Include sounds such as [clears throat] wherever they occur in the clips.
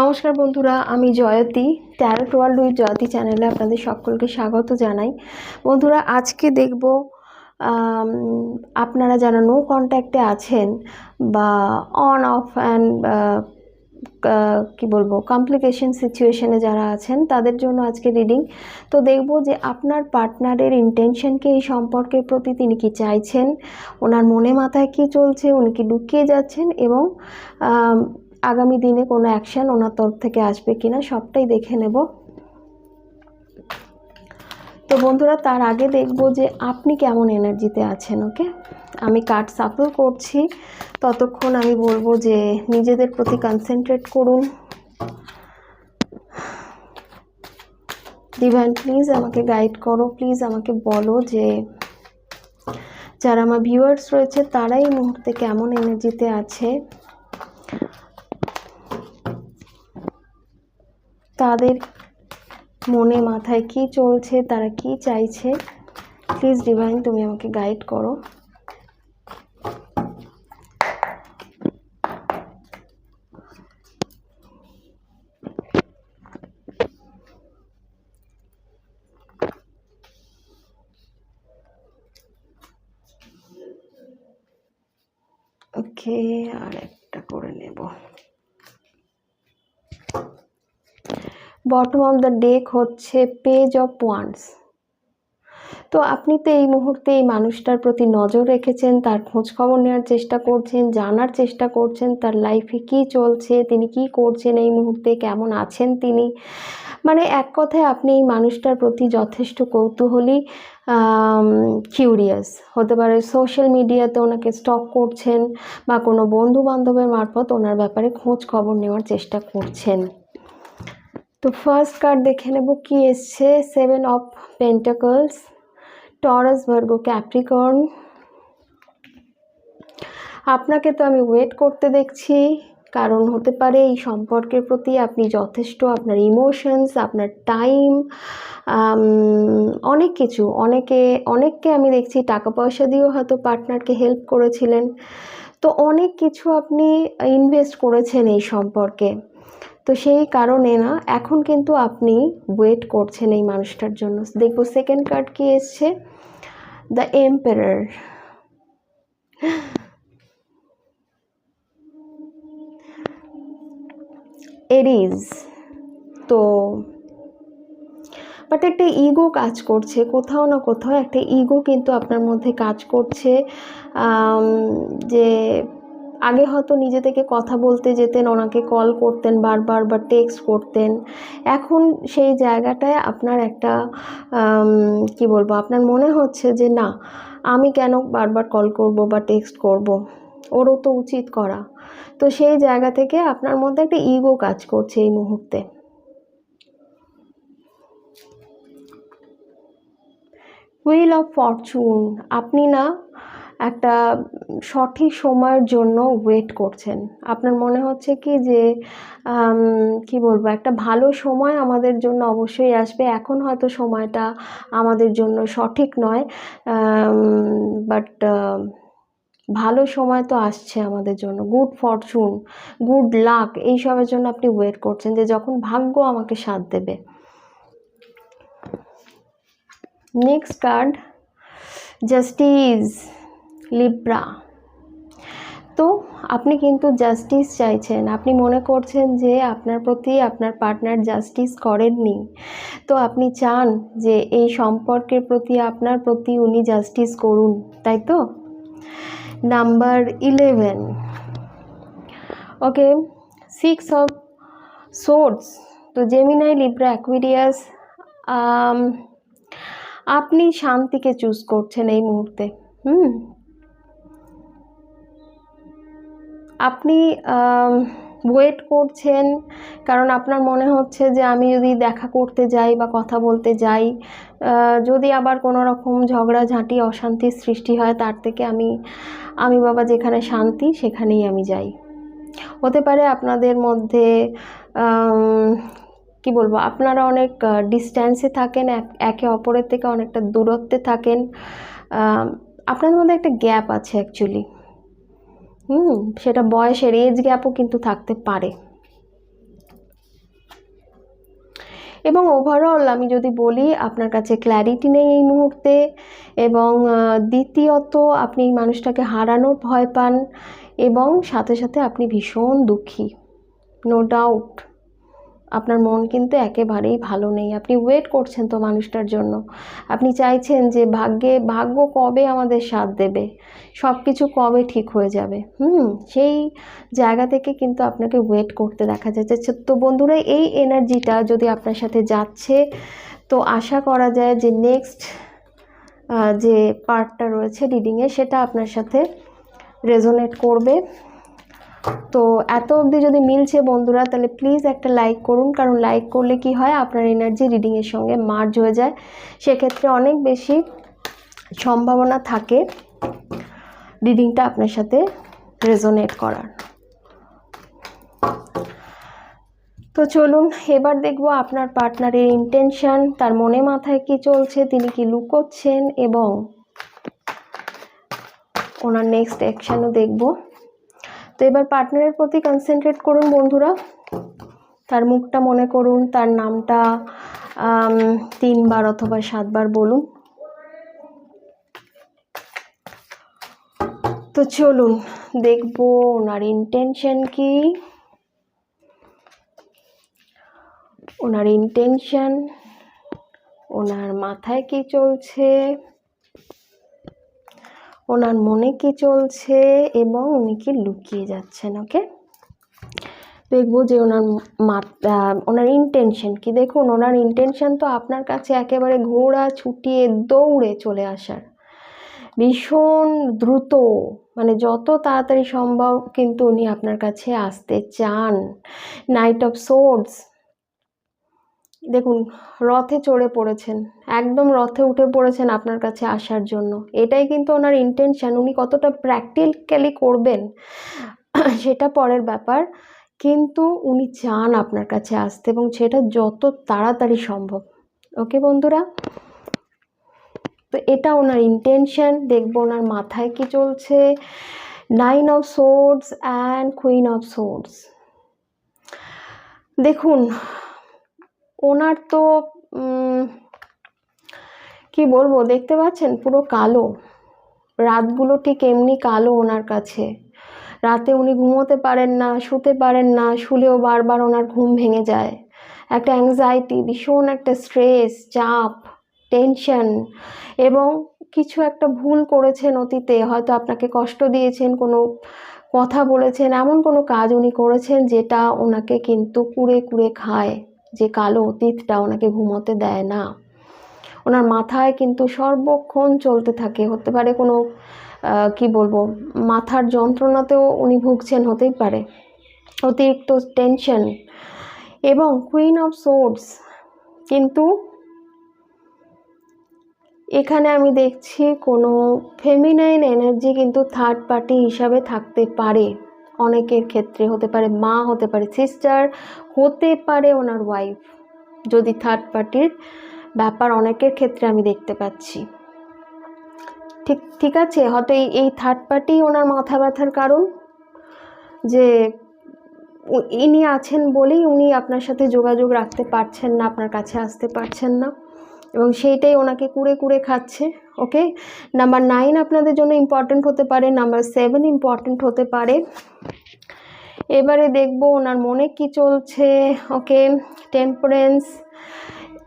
নমস্কার বন্ধুরা, আমি Jayati tarot world with Jayati চ্যানেলে আপনাদের সকলকে স্বাগত জানাই। বন্ধুরা, আজকে দেখব আপনারা যারা নো কন্ট্যাক্টে আছেন বা অন অফ অ্যান্ড কি বলব কমপ্লিকেশন সিচুয়েশনে যারা আছেন, তাদের জন্য আজকে রিডিং তো দেখব যে আপনার পার্টনারের ইন্টেনশনকে এই সম্পর্কের প্রতি তিনি কি চাইছেন, ওনার মনে মাথায় কি চলছে, উনি কি লুকিয়ে যাচ্ছেন এবং আগামী দিনে কোনো অ্যাকশন ওনার তরফ থেকে আসবে কিনা সবটাই দেখে নেব। তো বন্ধুরা, তার আগে দেখব যে আপনি কেমন এনার্জিতে আছেন ওকে আমি কার্ড সাফল করছি। ততক্ষণ আমি বলব যে নিজেদের প্রতি কনসেন্ট্রেট করুন। ডিভাইন প্লিজ আমাকে গাইড করো। প্লিজ আমাকে বলো যে যারা আমার ভিউয়ার্স রয়েছে তারাই এই মুহূর্তে কেমন এনার্জিতে আছে? তাদের মনে মাথায় কি চলছে তারা কি চাইছে? প্লিজ ডিভাইন তুমি আমাকে গাইড করো ওকে আর একটা করে নেব বটম অফ দ্য ডেক হচ্ছে পেজ অফ ওয়ান্স তো আপনি তো এই মুহূর্তে এই মানুষটার প্রতি নজর রেখেছেন, তার খোঁজ খবর নেওয়ার চেষ্টা করছেন, জানার চেষ্টা করছেন, তার লাইফে কি চলছে, তিনি কি করছেন এই মুহূর্তে, কেমন আছেন তিনি? মানে এক কথায় আপনি এই মানুষটার প্রতি যথেষ্ট কৌতূহলী কিউরিয়াস হতে পারে সোশ্যাল মিডিয়াতে ওনাকে স্টক করছেন বা কোনো বন্ধু বান্ধবের মারফত ওনার ব্যাপারে খোঁজ খবর নেওয়ার চেষ্টা করছেন। তো ফার্স্ট কার্ড দেখে নেব কি এসছে seven of pentacles Taurus Virgo Capricorn আপনাকে তো আমি ওয়েট করতে দেখছি, কারণ হতে পারে এই সম্পর্কের প্রতি আপনি যথেষ্ট আপনার ইমোশনস আপনার টাইম অনেক কিছু। অনেকে, অনেককে আমি দেখছি টাকা পয়সা দিয়েও হয়তো পার্টনারকে হেল্প করেছিলেন। তো অনেক কিছু আপনি ইনভেস্ট করেছেন এই সম্পর্কে। তো সেই কারণে না, এখন কিন্তু আপনি ওয়েট করছেন এই মানুষটার জন্য। দেখব সেকেন্ড কার্ড কি এসছে? দ্য এম্পারার এরিজ তো বাট একটা ইগো কাজ করছে, কোথাও না কোথাও একটা ইগো কিন্তু আপনার মধ্যে কাজ করছে যে আগে হয়তো নিজে থেকে কথা বলতে যেতেন, ওনাকে কল করতেন, বারবার বা টেক্সট করতেন। এখন সেই জায়গাটায় আপনার একটা কি বলব, আপনার মনে হচ্ছে যে না, আমি কেন বারবার কল করব বা টেক্সট করব? ওরও তো উচিত করা। তো সেই জায়গা থেকে আপনার মধ্যে একটা ইগো কাজ করছে এই মুহূর্তে। হুইল অফ ফরচুন আপনি না একটা সঠিক সময়ের জন্য ওয়েট করছেন। আপনার মনে হচ্ছে কি যে কি বলব, একটা ভালো সময় আমাদের জন্য অবশ্যই আসবে। এখন হয়তো সময়টা আমাদের জন্য সঠিক নয় বাট ভালো সময় তো আসছে আমাদের জন্য। গুড ফরচুন গুড লাক এইসবের জন্য আপনি ওয়েট করছেন যে যখন ভাগ্য আমাকে সাথ দেবে। নেক্সট কার্ড জাস্টিস লিব্রা তো আপনি কিন্তু জাস্টিস চাইছেন। আপনি মনে করছেন যে আপনার প্রতি আপনার পার্টনার জাস্টিস করেননি। তো আপনি চান যে এই সম্পর্কের প্রতি, আপনার প্রতি উনি জাস্টিস করুন, তাই তো? Number eleven. Okay, six of swords তো জেমিনাই লিব্রা অ্যাকুইরিয়াস আপনি শান্তিকে চুজ করছেন এই মুহূর্তে। হুম? আপনি ওয়েট করছেন, কারণ আপনার মনে হচ্ছে যে আমি যদি দেখা করতে যাই বা কথা বলতে যাই যদি আবার কোনো রকম ঝগড়াঝাঁটি অশান্তির সৃষ্টি হয়, তার থেকে আমি আমি বাবা যেখানে শান্তি, সেখানেই আমি যাই। হতে পারে আপনাদের মধ্যে কি বলব, আপনারা অনেক ডিস্ট্যান্সে থাকেন একে অপরের থেকে অনেকটা দূরত্বে থাকেন। আপনাদের মধ্যে একটা গ্যাপ আছে অ্যাকচুয়ালি হুম, সেটা বয়সের এজ গ্যাপও কিন্তু থাকতে পারে। এবং ওভারঅল আমি যদি বলি, আপনার কাছে ক্ল্যারিটি নেই এই মুহূর্তে এবং দ্বিতীয়ত আপনি মানুষটাকে হারানোর ভয় পান এবং সাথে সাথে আপনি ভীষণ দুঃখী। নো ডাউট আপনার মন কিন্তু একেবারেই ভালো নেই। আপনি ওয়েট করছেন তো মানুষটার জন্য। আপনি চাইছেন যে ভাগ্যে, ভাগ্য কবে আমাদের সাথ দেবে? সব কিছু কবে ঠিক হয়ে যাবে? হুম, সেই জায়গা থেকে কিন্তু আপনাকে ওয়েট করতে দেখা যাচ্ছে। তো বন্ধুরা, এই এনার্জিটা যদি আপনার সাথে যাচ্ছে, তো আশা করা যায় যে নেক্সট যে পার্টটা রয়েছে রিডিংয়ে সেটা আপনার সাথে রেজোনেট করবে। তো এত অবধি যদি মিলছে বন্ধুরা, তাহলে প্লিজ একটা লাইক করুন। কারণ লাইক করলে কি হয়? আপনার এনার্জি রিডিংয়ের সঙ্গে মার্জ হয়ে যায়। সেক্ষেত্রে অনেক বেশি সম্ভাবনা থাকে রিডিংটা আপনার সাথে রেজোনেট করার। তো চলুন, এবার দেখব আপনার পার্টনারের ইন্টেনশন তার মনে মাথায় কি চলছে, তিনি কি লুকোচ্ছেন এবং ওনার নেক্সট অ্যাকশানও দেখব। তো এবার পার্টনারের প্রতি কনসেন্ট্রেট করুন বন্ধুরা। তার মুখটা মনে করুন, তার নামটা তিনবার অথবা সাতবার বলুন। তো চলুন, দেখব ওনার ইন্টেনশন কি। ওনার ইন্টেনশন ওনার মাথায় কি চলছে। ওনার মনে কি চলছে এবং উনি কি লুকিয়ে যাচ্ছেন, ওকে? দেখব যে ওনার ওনার ইন্টেনশন কি। দেখুন, ওনার ইন্টেনশন তো আপনার কাছে একেবারে ঘোড়া ছুটিয়ে দৌড়ে চলে আসার। ভীষণ দ্রুত মানে যত তাড়াতাড়ি সম্ভব কিন্তু উনি আপনার কাছে আসতে চান। নাইট অফ সোর্ডস দেখুন, রথে চড়ে পড়েছেন, একদম রথে উঠে পড়েছেন আপনার কাছে আসার জন্য। এটাই কিন্তু ওনার ইন্টেনশন উনি কতটা প্র্যাকটিক্যালি করবেন, সেটা পরের ব্যাপার। কিন্তু উনি চান আপনার কাছে আসতে এবং সেটা যত তাড়াতাড়ি সম্ভব। ওকে বন্ধুরা? তো এটা ওনার ইন্টেনশন দেখব ওনার মাথায় কি চলছে। Nine of swords and queen of swords দেখুন ওনার তো কি বলব, দেখতে পাচ্ছেন পুরো কালো। রাতগুলো ঠিক এমনি কালো ওনার কাছে। রাতে উনি ঘুমোতে পারেন না, শুতে পারেন না, শুলেও বারবার ওনার ঘুম ভেঙে যায়। একটা অ্যাংজাইটি ভীষণ একটা স্ট্রেস চাপ টেনশন এবং কিছু একটা ভুল করেছেন অতীতে, হয়তো আপনাকে কষ্ট দিয়েছেন, কোনো কথা বলেছেন, এমন কোনো কাজ উনি করেছেন যেটা ওনাকে কিন্তু কুড়ে কুড়ে খায়। যে কালো অতীতটা ওনাকে ঘুমোতে দেয় না। ওনার মাথায় কিন্তু সর্বক্ষণ চলতে থাকে। হতে পারে কোনো কি বলব, মাথার যন্ত্রণাতেও উনি ভুগছেন, হতেই পারে। অতিরিক্ত টেনশন এবং কুইন অফ সোর্স কিন্তু এখানে আমি দেখছি কোনো ফেমিনাইন এনার্জি কিন্তু থার্ড পার্টি হিসাবে থাকতে পারে। অনেকের ক্ষেত্রে হতে পারে, মা হতে পারে সিস্টার হতে পারে ওনার ওয়াইফ যদি থার্ড পার্টির ব্যাপার অনেকের ক্ষেত্রে আমি দেখতে পাচ্ছি। ঠিক ঠিক আছে, হয়তো এই এই থার্ড পার্টি ওনার মাথা ব্যথার কারণ যে ইনি আছেন বলেই উনি আপনার সাথে যোগাযোগ রাখতে পারছেন না, আপনার কাছে আসতে পারছেন না। এবং সেইটাই ওনাকে কুড়ে কুড়ে খাচ্ছে ওকে নাম্বার নাইন আপনাদের জন্য ইম্পর্ট্যান্ট হতে পারে নাম্বার সেভেন ইম্পর্ট্যান্ট হতে পারে। এবারে দেখব ওনার মনে কি চলছে okay temperance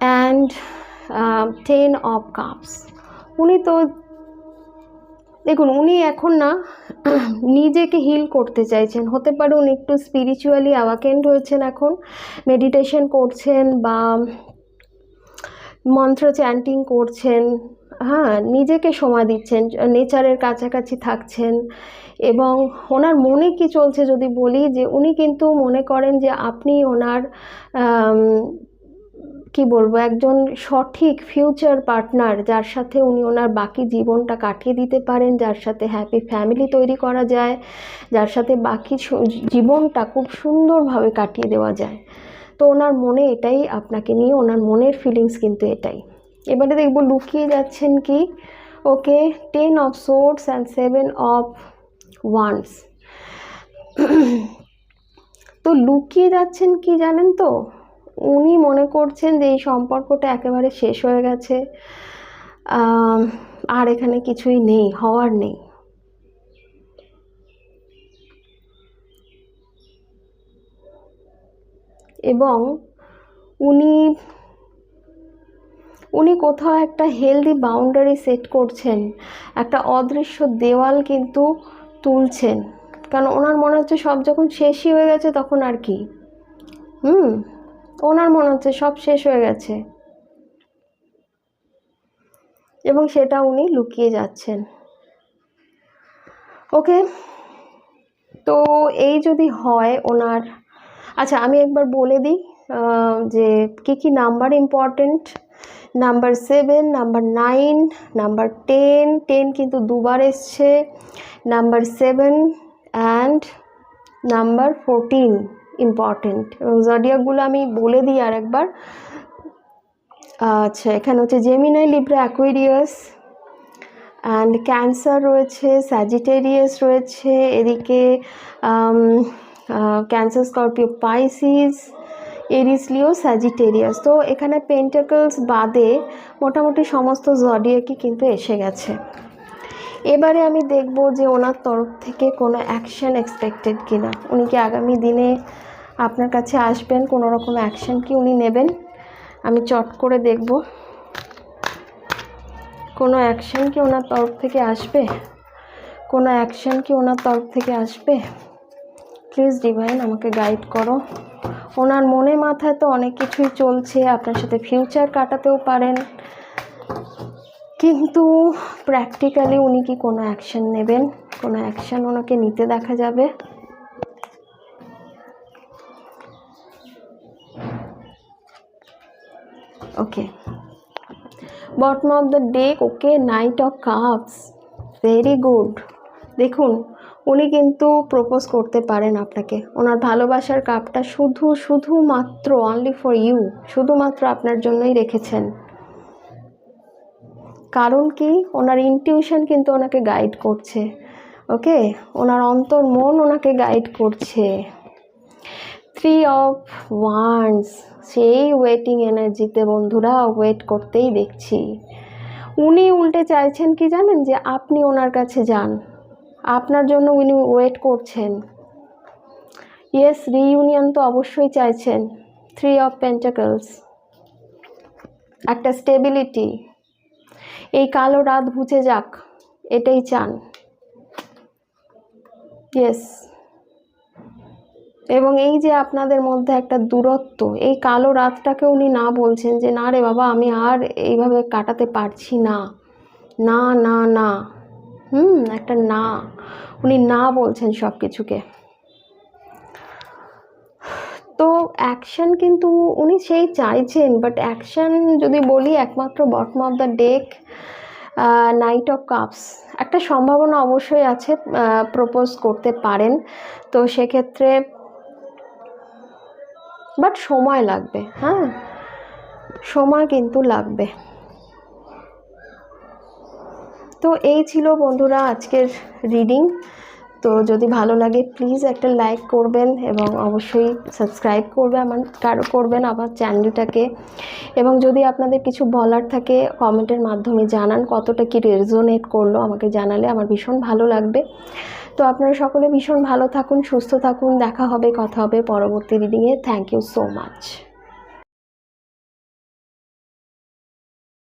and ten of cups উনি তো, দেখুন, উনি এখন না [clears throat] নিজেকে হিল করতে চাইছেন। হতে পারে উনি একটু স্পিরিচুয়ালি অ্যাওয়াকেন্ড হয়েছেন এখন মেডিটেশন করছেন বা মন্ত্র চ্যান্টিং করছেন হ্যাঁ নিজেকে সময় দিচ্ছেন নেচারের কাছাকাছি থাকছেন এবং ওনার মনে কি চলছে যদি বলি যে উনি কিন্তু মনে করেন যে আপনি ওনার কি বলব, একজন সঠিক ফিউচার পার্টনার যার সাথে উনি ওনার বাকি জীবনটা কাটিয়ে দিতে পারেন, যার সাথে হ্যাপি ফ্যামিলি তৈরি করা যায়, যার সাথে বাকি জীবনটা খুব সুন্দরভাবে কাটিয়ে দেওয়া যায়। তো ওনার মনে এটাই আপনাকে নিয়ে, ওনার মনের ফিলিংস কিন্তু এটাই। এবারে দেখব লুকিয়ে যাচ্ছেন কি? Okay ten of swords and seven of wands তো লুকিয়ে যাচ্ছেন কি জানেন তো? উনি মনে করছেন যে এই সম্পর্কটা একেবারে শেষ হয়ে গেছে। আর এখানে কিছুই নেই, হওয়ার নেই। এবং উনি উনি কোথাও একটা হেলদি বাউন্ডারি সেট করছেন, একটা অদৃশ্য দেওয়াল কিন্তু তুলছেন। কারণ ওনার মনে হচ্ছে সব যখন শেষই হয়ে গেছে তখন আর কি। হুম, ওনার মনে হচ্ছে সব শেষ হয়ে গেছে। এবং সেটা উনি লুকিয়ে যাচ্ছেন। ওকে তো এই যদি হয় ওনার আচ্ছা আমি একবার বলে দিই যে কী কী number important number seven number nine number ten ten কিন্তু দুবার এসছে, number seven and number fourteen important এবং জডিয়াকগুলো আমি বলে দিই আর একবার আচ্ছা এখানে হচ্ছে Gemini Libra Aquarius and Cancer রয়েছে স্যাজিটেরিয়াস রয়েছে, এদিকে Cancer Scorpio Pisces Aries Leo Sagittarius তো এখানে পেন্টাকলস বাদে মোটামুটি সমস্ত জডিয়াকই কিন্তু এসে গেছে। এবারে আমি দেখব যে ওনার তরফ থেকে কোনো অ্যাকশন এক্সপেক্টেড কিনা। উনি কি আগামী দিনে আপনার কাছে আসবেন? কোনো রকম অ্যাকশন কি উনি নেবেন? আমি চট করে দেখব। কোনো অ্যাকশন কি ওনার তরফ থেকে আসবে? কোনো অ্যাকশন কি ওনার তরফ থেকে আসবে? প্লিজ ডিভাইন আমাকে গাইড করো। ওনার মনে মাথায় তো অনেক কিছুই চলছে, আপনার সাথে ফিউচার কাটাতেও পারেন। কিন্তু প্র্যাকটিক্যালি উনি কি কোনো অ্যাকশন নেবেন? কোনো অ্যাকশন ওনাকে নিতে দেখা যাবে? Okay bottom of the deck okay knight of cups very good দেখুন উনি কিন্তু প্রপোজ করতে পারেন আপনাকে। ওনার ভালোবাসার কাপটা শুধু, শুধুমাত্র অনলি ফর ইউ শুধুমাত্র আপনার জন্যই রেখেছেন। কারণ কি? ওনার ইনটিউশন কিন্তু ওনাকে গাইড করছে, ওকে? ওনার অন্তর মন ওনাকে গাইড করছে। থ্রি অফ ওয়ান্স সেই ওয়েটিং এনার্জিতে বন্ধুরা ওয়েট করতেই দেখছি। উনি উল্টে চাইছেন কি জানেন? যে আপনি ওনার কাছে যান। আপনার জন্য উনি ওয়েট করছেন। ইয়েস রিইউনিয়ন তো অবশ্যই চাইছেন। থ্রি অফ পেন্টাকলস একটা স্টেবিলিটি এই কালো রাত ঘুচে যাক, এটাই চান। ইয়েস এবং এই যে আপনাদের মধ্যে একটা দূরত্ব, এই কালো রাতটাকে উনি না বলছেন যে, না রে বাবা, আমি আর এইভাবে কাটাতে পারছি না। না না না। হুম, একটা না। উনি না বলছেন সব কিছুকে তো অ্যাকশন কিন্তু উনি সেই চাইছেন বাট অ্যাকশন যদি বলি একমাত্র bottom of the deck knight of cups একটা সম্ভাবনা অবশ্যই আছে প্রপোজ করতে পারেন। তো সেক্ষেত্রে বাট সময় লাগবে হ্যাঁ? সময় কিন্তু লাগবে। তো এই ছিল বন্ধুরা আজকের রিডিং তো যদি ভালো লাগে প্লিজ একটা লাইক করবেন এবং অবশ্যই সাবস্ক্রাইব করবে আমার, কারও করবেন আমার চ্যানেলটাকে এবং যদি আপনাদের কিছু বলার থাকে কমেন্টের মাধ্যমে জানান কতটা কি রেজোনেট করল আমাকে জানালে আমার ভীষণ ভালো লাগবে। তো আপনারা সকলে ভীষণ ভালো থাকুন, সুস্থ থাকুন, দেখা হবে, কথা হবে পরবর্তী রিডিংয়ে থ্যাংক ইউ সো মাচ